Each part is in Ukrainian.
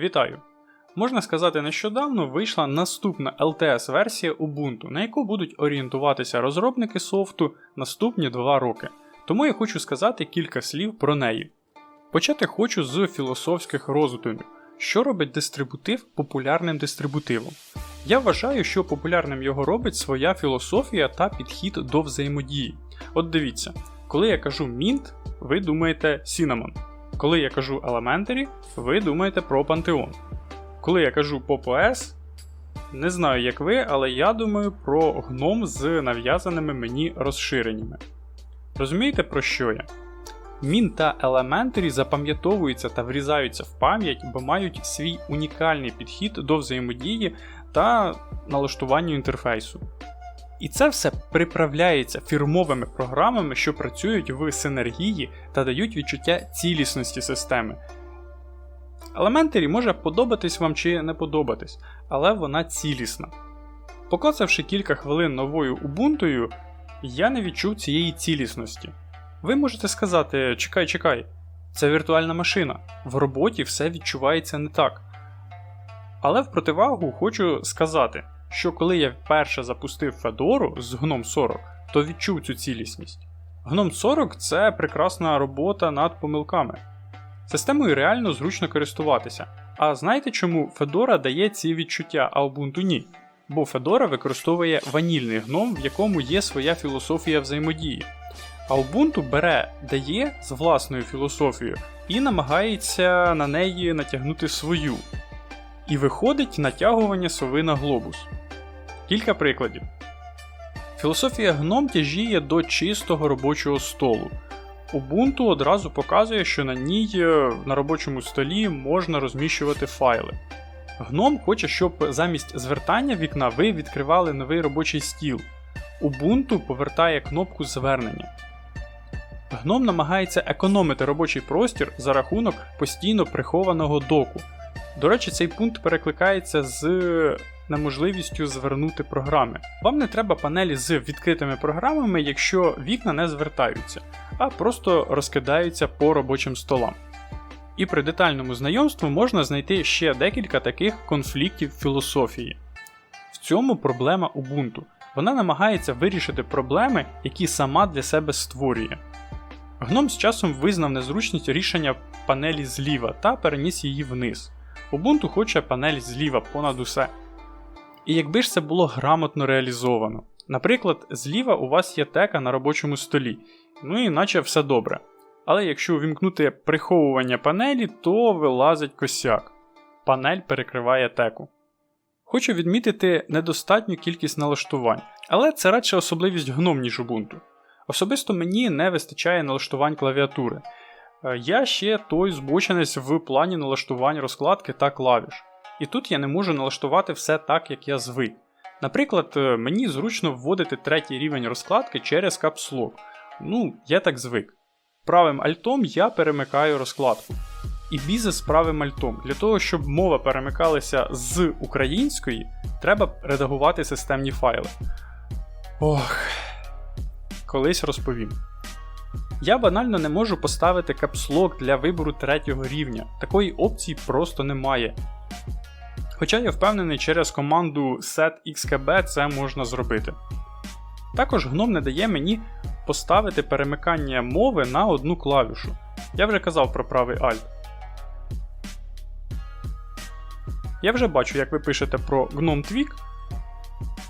Вітаю! Можна сказати, нещодавно вийшла наступна LTS-версія Ubuntu, на яку будуть орієнтуватися розробники софту наступні 2 роки. Тому я хочу сказати кілька слів про неї. Почати хочу з філософських роздумів, що робить дистрибутив популярним дистрибутивом. Я вважаю, що популярним його робить своя філософія та підхід до взаємодії. От дивіться, коли я кажу Mint, ви думаєте Cinnamon. Коли я кажу Elementary, ви думаєте про Pantheon. Коли я кажу PopOS, не знаю як ви, але я думаю про гном з нав'язаними мені розширеннями. Розумієте, про що я? Мін та Elementary запам'ятовуються та врізаються в пам'ять, бо мають свій унікальний підхід до взаємодії та налаштуванню інтерфейсу. І це все приправляється фірмовими програмами, що працюють в синергії та дають відчуття цілісності системи. Elementary може подобатись вам чи не подобатись, але вона цілісна. Поклацавши кілька хвилин новою Ubuntu, я не відчув цієї цілісності. Ви можете сказати: чекай, чекай, це віртуальна машина, в роботі все відчувається не так. Але в противагу хочу сказати, що коли я вперше запустив Федору з Gnome 40, то відчув цю цілісність. Gnome 40 це прекрасна робота над помилками. Системою реально зручно користуватися. А знаєте чому Fedora дає ці відчуття, а Ubuntu ні? Бо Fedora використовує ванільний гном, в якому є своя філософія взаємодії. А Ubuntu бере дає з власною філософією і намагається на неї натягнути свою. І виходить натягування сови на глобус. Кілька прикладів. Філософія гном тяжіє до чистого робочого столу. Ubuntu одразу показує, що на ній е, на робочому столі можна розміщувати файли. Гном хоче, щоб замість звертання вікна ви відкривали новий робочий стіл. Ubuntu повертає кнопку звернення. Гном намагається економити робочий простір за рахунок постійно прихованого доку. До речі, цей пункт перекликається з неможливістю звернути програми. Вам не треба панелі з відкритими програмами, якщо вікна не звертаються, а просто розкидаються по робочим столам. І при детальному знайомстві можна знайти ще декілька таких конфліктів філософії. В цьому проблема Ubuntu. Вона намагається вирішити проблеми, які сама для себе створює. Гном з часом визнав незручність рішення панелі зліва та переніс її вниз. Ubuntu хоче панель зліва понад усе. І якби ж це було грамотно реалізовано. Наприклад, зліва у вас є тека на робочому столі, ну і наче все добре. Але якщо увімкнути приховування панелі, то вилазить косяк. Панель перекриває теку. Хочу відмітити недостатню кількість налаштувань, але це радше особливість гном, ніж Ubuntu. Особисто мені не вистачає налаштувань клавіатури. Е, Я ще той збочинець в плані налаштувань розкладки та клавіш. І тут я не можу налаштувати все так, як я звик. Наприклад, е, мені зручно вводити третій рівень розкладки через Lock. Ну, я так звик. Правим альтом я перемикаю розкладку. І бізе з правим альтом. Для того, щоб мова перемикалася з української, треба редагувати системні файли. Ох, колись розповім. Я банально не можу поставити капслок для вибору третього рівня. Такої опції просто немає. Хоча я впевнений, через команду setxkb це можна зробити. Також гном не дає мені поставити перемикання мови на одну клавішу. Я вже казав про правий Alt. Я вже бачу, як ви пишете про GNOME Tweak.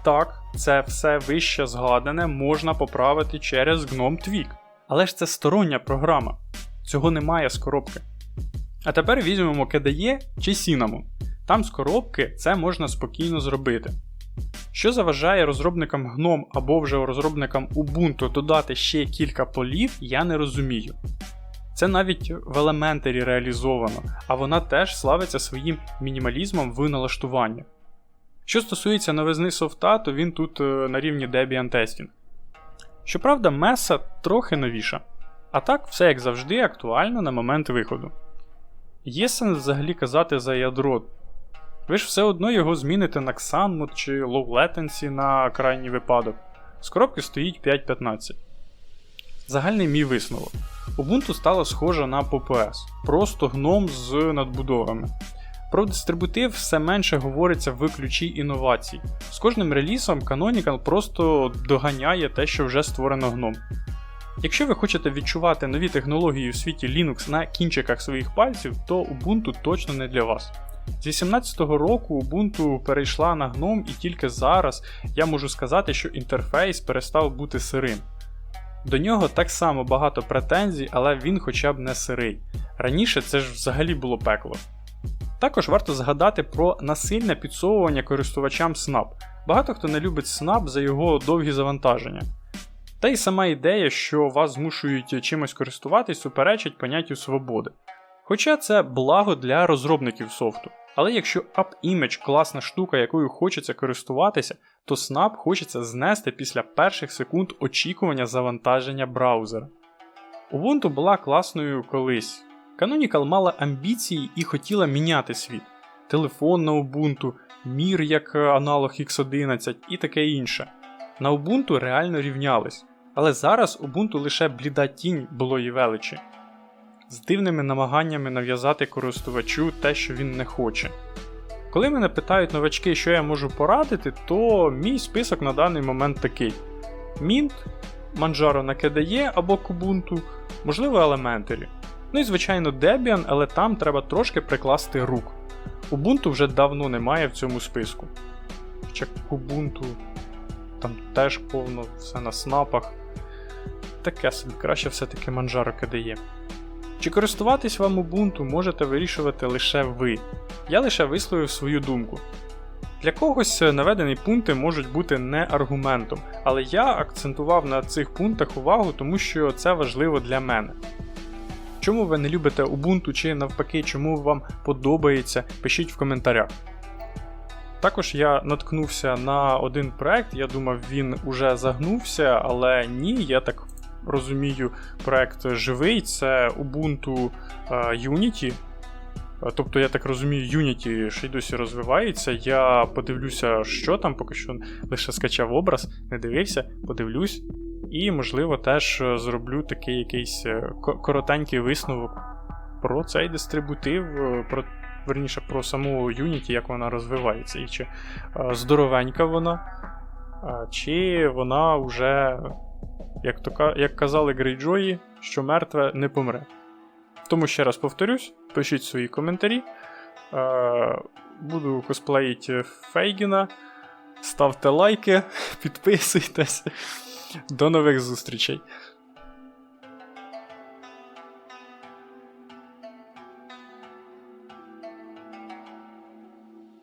Так, це все вище згадане можна поправити через GNOME Tweak. Але ж це стороння програма. Цього немає з коробки. А тепер візьмемо KDE чи Cinnamon. Там з коробки це можна спокійно зробити. Що заважає розробникам GNOME або вже розробникам Ubuntu додати ще кілька полів, я не розумію. Це навіть в Elementary реалізовано, а вона теж славиться своїм мінімалізмом в налаштуваннях. Що стосується новизни софта, то він тут е, на рівні Debian Testing. Щоправда, Меса трохи новіша, а так все як завжди актуально на момент виходу. Є сенс взагалі казати за ядро. Ви ж все одно його зміните на XAML чи Low Latency на крайній випадок. З коробки стоїть 5.15. Загальний мій висновок. Ubuntu стала схожа на PopOS, просто гном з надбудовами. Про дистрибутив все менше говориться в ключі інновацій. З кожним релізом Canonical просто доганяє те, що вже створено GNOME. Якщо ви хочете відчувати нові технології у світі Linux на кінчиках своїх пальців, то Ubuntu точно не для вас. З 18-го року Ubuntu перейшла на GNOME і тільки зараз я можу сказати, що інтерфейс перестав бути сирим. До нього так само багато претензій, але він хоча б не сирий. Раніше це ж взагалі було пекло. Також варто згадати про насильне підсовування користувачам Snap. Багато хто не любить Snap за його довгі завантаження. Та й сама ідея, що вас змушують чимось користуватись, суперечить поняттю свободи. Хоча це благо для розробників софту. Але якщо AppImage класна штука, якою хочеться користуватися, то Snap хочеться знести після перших секунд очікування завантаження браузера. Ubuntu була класною колись. Canonical мала амбіції і хотіла міняти світ. Телефон на Ubuntu, мір як аналог X11 і таке інше. На Ubuntu реально рівнялись. Але зараз Ubuntu лише бліда тінь булої величі, з дивними намаганнями нав'язати користувачу те, що він не хоче. Коли мене питають новачки, що я можу порадити, то мій список на даний момент такий: Mint, Manjaro на KDE або Kubuntu, можливо, Elementary. Ну і звичайно Debian, але там треба трошки прикласти рук. Ubuntu вже давно немає в цьому списку. Хоча Kubuntu там теж повно все на снапах. Таке собі, краще все-таки Manjaro KDE. Чи користуватись вам Ubuntu можете вирішувати лише ви. Я лише висловив свою думку. Для когось наведені пункти можуть бути не аргументом, але я акцентував на цих пунктах увагу, тому що це важливо для мене. Чому ви не любите Ubuntu чи навпаки, чому вам подобається, пишіть в коментарях. Також я наткнувся на один проект, я думав, він уже загнувся, але ні, я так розумію, проект живий, це Ubuntu Unity. Тобто, я так розумію, Unity ще й досі розвивається. Я подивлюся, що там, поки що лише скачав образ, не дивився, подивлюсь. І, можливо, теж зроблю такий якийсь коротенький висновок про цей дистрибутив, про, верніше про саму Unity, як вона розвивається, і чи здоровенька вона, чи вона вже, як то, як казали Грейджої, що мертве не помре. Тому ще раз повторюсь, пишіть свої коментарі. Буду косплеїти Фейгіна. Ставте лайки, підписуйтесь. До нових зустрічей!